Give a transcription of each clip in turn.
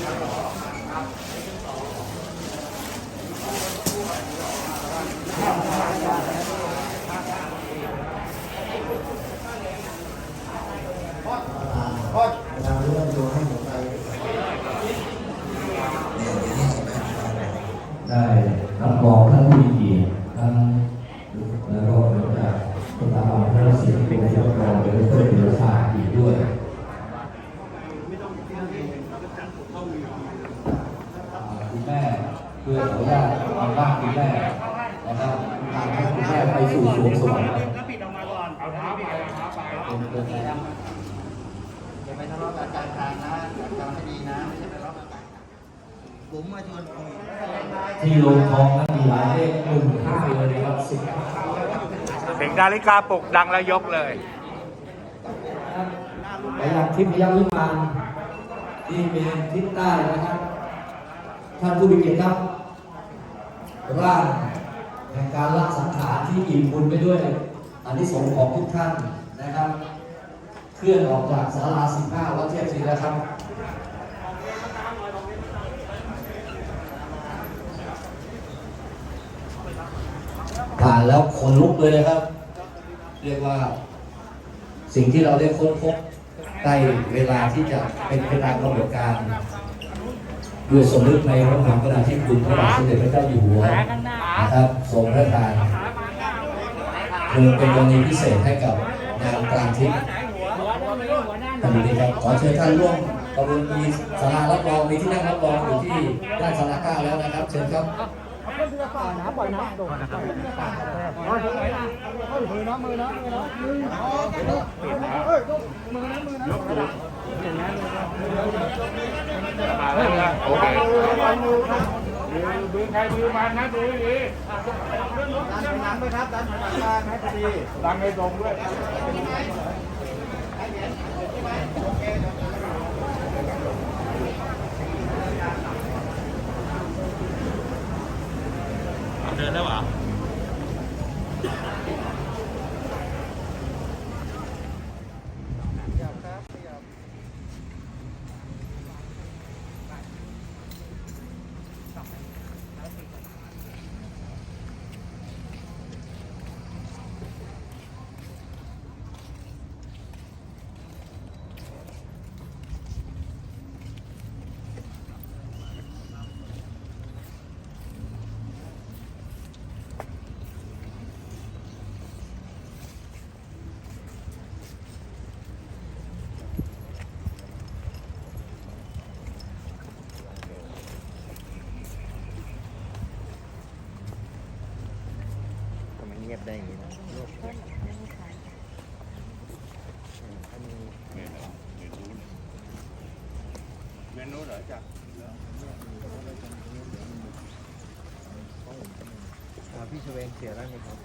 ได้รับรองท่านผู้มีเกียรติทั้งแล้วก็จากสถาบันพระศิลป์เป็นที่รับรองเป็นเพื่อนเรือชาติอีกด้วยคุณแม่เพื่อขออนุญาตเอาบ้านคุณแม่นะครับทางให้คุณแม่ ไปสู่สวงสวรรค์ก็ปิดออกมาก่อนเอาเท้าไปเอาเท้าไปเป็นตัวแทนอย่าไปทะเลาะกันกลางทางนะจำให้ดีนะไม่ใช่ไปทะเลาะกันกลางทางผมมาชวนคุยที่โรงทองนั้นมีหลายเลขหนึ่งห้าเลยนะครับสิบถึงนาฬิกาปลุกดังแล้วยกเลยไปยังทิพยวิมานที่เป็นทิศใต้นะครับท่านผู้มีเกียรติครับร่าง แห่งการละสังขารที่อิ่มบุญไปด้วยอันที่สงของทุกท่านนะครับ เคลื่อนออกจากศาลา15วัดเทพศรีนะครับผ่านแล้วขนลุกเลยนะครับ เรียกว่าสิ่งที่เราได้ค้นพบใกล้เวลาที่จะเป็นไปตามกำหนดการด้วยสมนึกในพระมหากรุณาธิคุณพระบาทสมเด็จพระเจ้าอยู่หัว นะครับทรงพระทานคือเป็นกรณีพิเศษให้กับนางปรางทิพย์ท่านนี้ครับขอเชิญท่านร่วมกระบวนมีศาลารับรองมีที่นั่งรับรองอยู่ที่ด้านศาลาก้าแล้วนะครับ เชิญครับโอเค ดึงใครดูมันนะดูดีดันหลังไปครับดันหลังมาให้พอดีดังให้ตรงด้วยเดินแล้วเหรอ ทำไมเงียบได้อย่างนี้นะ เมนูเหรอจ๊ะพี่ชเวงเสียแล้วไหมครับ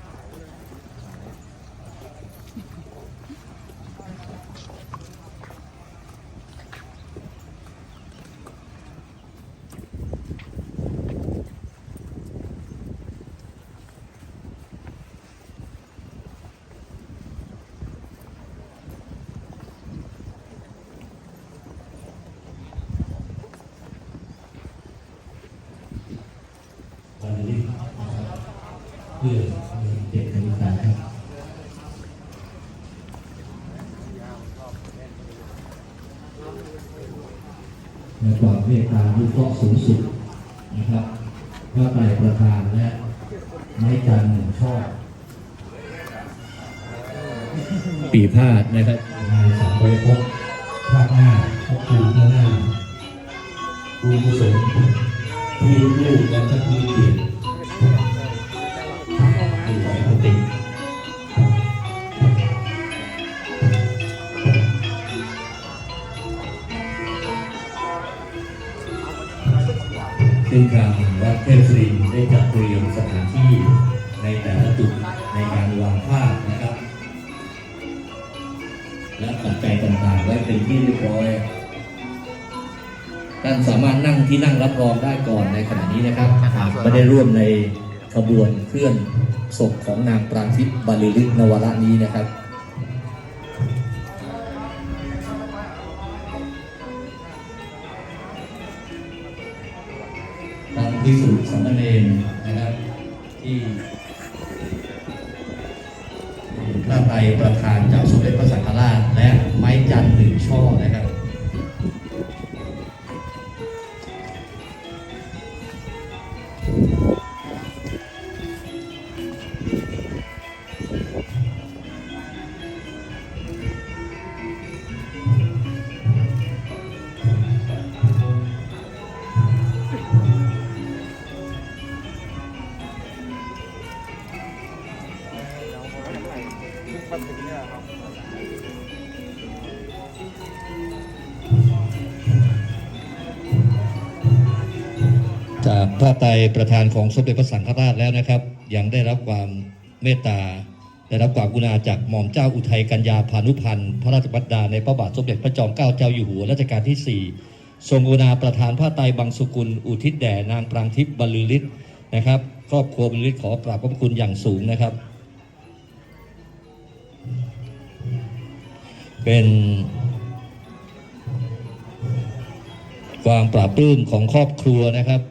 วันนี้นะครับเพื่อเด็กนาฬิกาครับใน ความเมตตาดุเคราะห์สูงสุดนะครับพระไตรประธานและไม้จันหนึ่งช่อปีพาดนะครับนายสังเวพบภาคหน้าพบคูข้างหน้าผู้กุศลที่ลูกและท่านผู้เกียรติ ซึ่งทางวัดเทพศรีได้จัดเตรียมสถานที่ในแต่ละจุดในการวางภาพนะครับ และปัจจัยต่างๆไว้เป็นที่เรียบร้อยท่านสามารถนั่งที่นั่งรับรองได้ก่อนในขณะนี้นะครับหากไม่ได้ร่วมในขบวนเคลื่อนศพของนางปรางทิพย์บาลีลึกนวระนี้นะครับ ภิกษุสามเณรนะครับ ที่พระไตรประธานจากสมเด็จพระสังฆราช และไม้จันทร์หนึ่งช่อนะครับ จากพระไตรประธานของสมเด็จพระสังฆราชแล้วนะครับ ยังได้รับความเมตตาได้รับความกรุณาจากหม่อมเจ้าอุทัยกัญญาพานุพันธ์พระราชบัดดาในพระบาทสมเด็จพระจอมเกล้าเจ้าอยู่หัวรัชกาลที่ 4 ทรงกรุณาประธานพระไตรบังสุกุล อุทิศแด่นางปรางทิพย์บรรลือฤทธิ์นะครับครอบครัวบรรลือฤทธิ์ขอกราบขอบพระคุณอย่างสูงนะครับ เป็นความปราบปลื้มของครอบครัวนะครับ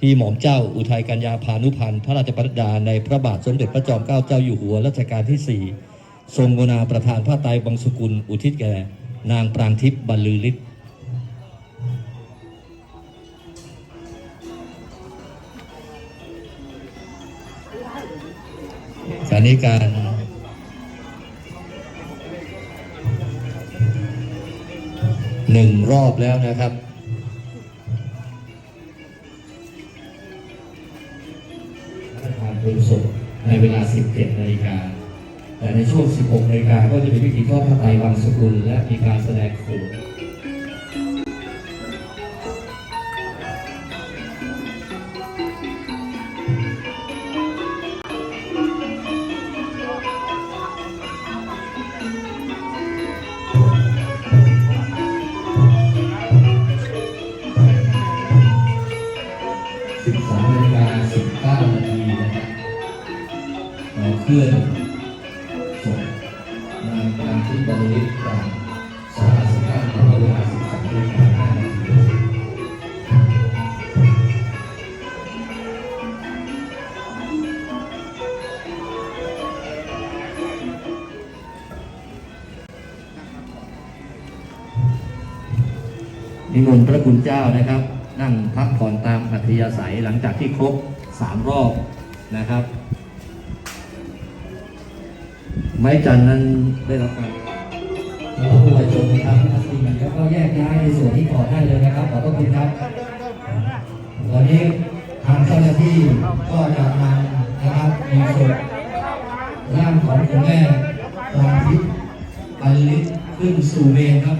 ที่หม่อมเจ้าอุทัยกัญญาพานุพันธ์พระราชบัณฑาในพระบาทสมเด็จพระจอมเกล้าเจ้าอยู่หัวรัชกาลที่ 4 ทรงกรุณาประธานพระไตรบังสุกุลอุทิศแก่ นางปรางทิพย์บรรลือฤทธิ์สถานีการ หนึ่งรอบแล้วนะครับประธานเพลิงศพในเวลา 17นาฬิกา แต่ในช่วง 16นาฬิกาก็จะมีพิธีทอดพระไตรวังสกุลและมีการแสดงโขน 19นาทีนะครับเราเคลื่อนศพนางปรางทิพย์บริลิตจากสาราสิบเก้าในเวลา13นาฬิกา5นาทีนิมนต์พระคุณเจ้านะครับ นั่งพักผ่อนตามอัธยาศัยหลังจากที่ครบ สามรอบนะครับ ไม้จันนั้นได้รับการเราผู้บริจาคนะครับท่านทีมแล้วก็แยกย้ายในส่วนที่ก่อได้เลยนะครับขอบพระคุณครับ ตอนนี้ทางเจ้าหน้าที่ก็จะนำนะครับมีศพร่างของคุณแม่ตอนทิพย์บรรลิตขึ้นสู่เมนครับ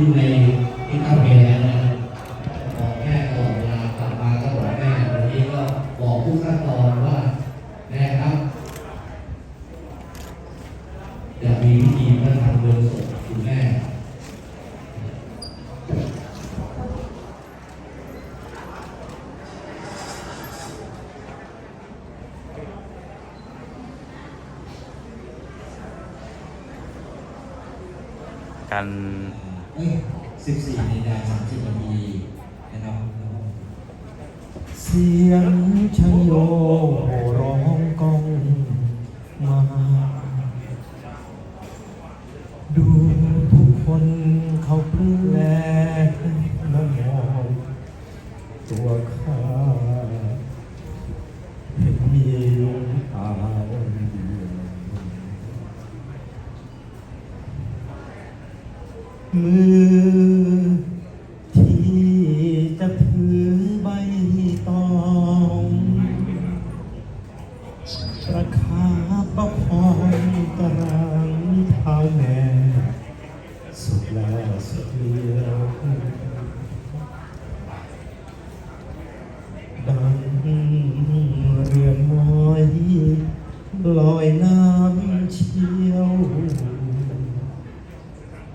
ที่ในที่ท่าเพลแล้วนะครับบอกแม่ตลอดเวลากลับมาก็บอกแม่วันนี้ก็บอกทุกขั้นตอนว่าแม่ครับจะมีวิธีพระธรรมเดินศพคุณแม่ กันสิบสี่ในาฬิกาสามสิบนาทีนะครับ เสียงชยโยโหร้องกองมา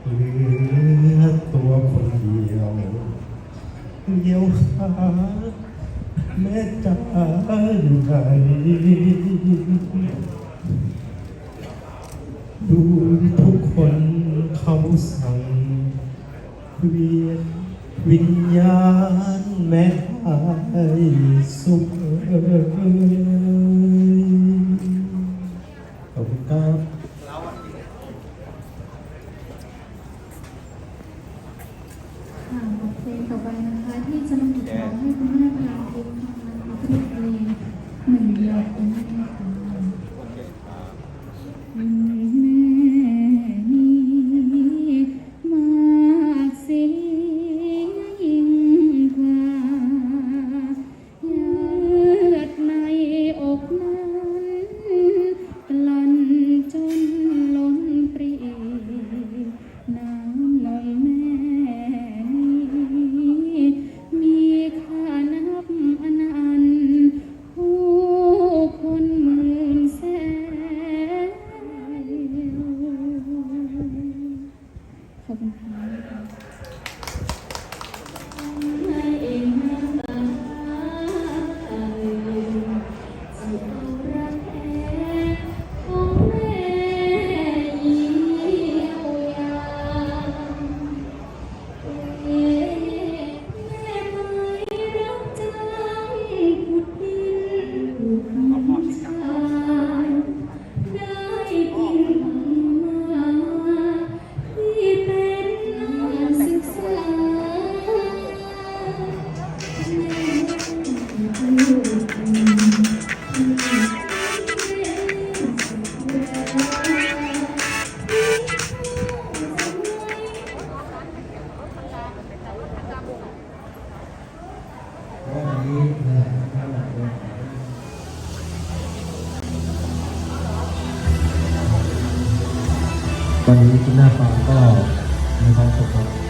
เหลือตัวคนเดียวเดียวหาแม่จ๋าอจ ที่น้าฟังก็มีความสุขครับ